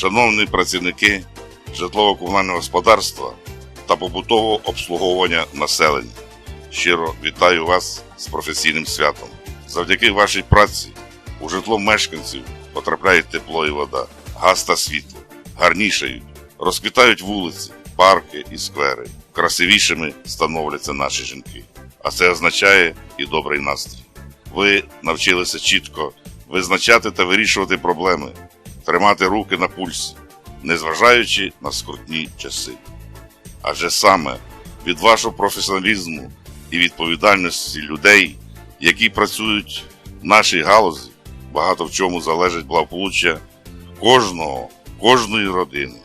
Шановні працівники житлово-комунального господарства та побутового обслуговування населення, щиро вітаю вас з професійним святом. Завдяки вашій праці у житло мешканців потрапляють тепло і вода, газ та світло, гарнішають, розквітають вулиці, парки і сквери. Красивішими становляться наші жінки. А це означає і добрий настрій. Ви навчилися чітко визначати та вирішувати проблеми, тримати руки на пульсі, незважаючи на скрутні часи. Адже саме від вашого професіоналізму і відповідальності людей, які працюють в нашій галузі, багато в чому залежить благополуччя кожного, кожної родини.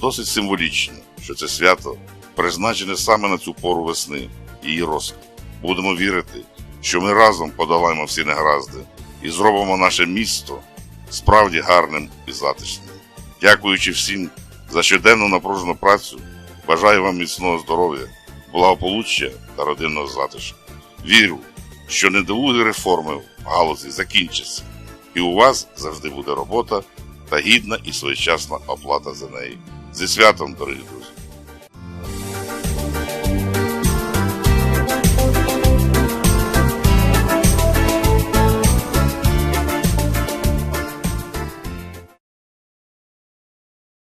Досить символічно, що це свято призначене саме на цю пору весни і її розквіт. Будемо вірити, що ми разом подолаємо всі негаразди і зробимо наше місто справді гарним і затишним. Дякуючи всім за щоденну напружену працю, бажаю вам міцного здоров'я, благополуччя та родинного затишку. Вірю, що недолугі реформи в галузі закінчаться, і у вас завжди буде робота та гідна і своєчасна оплата за неї. Зі святом, дорогі друзі!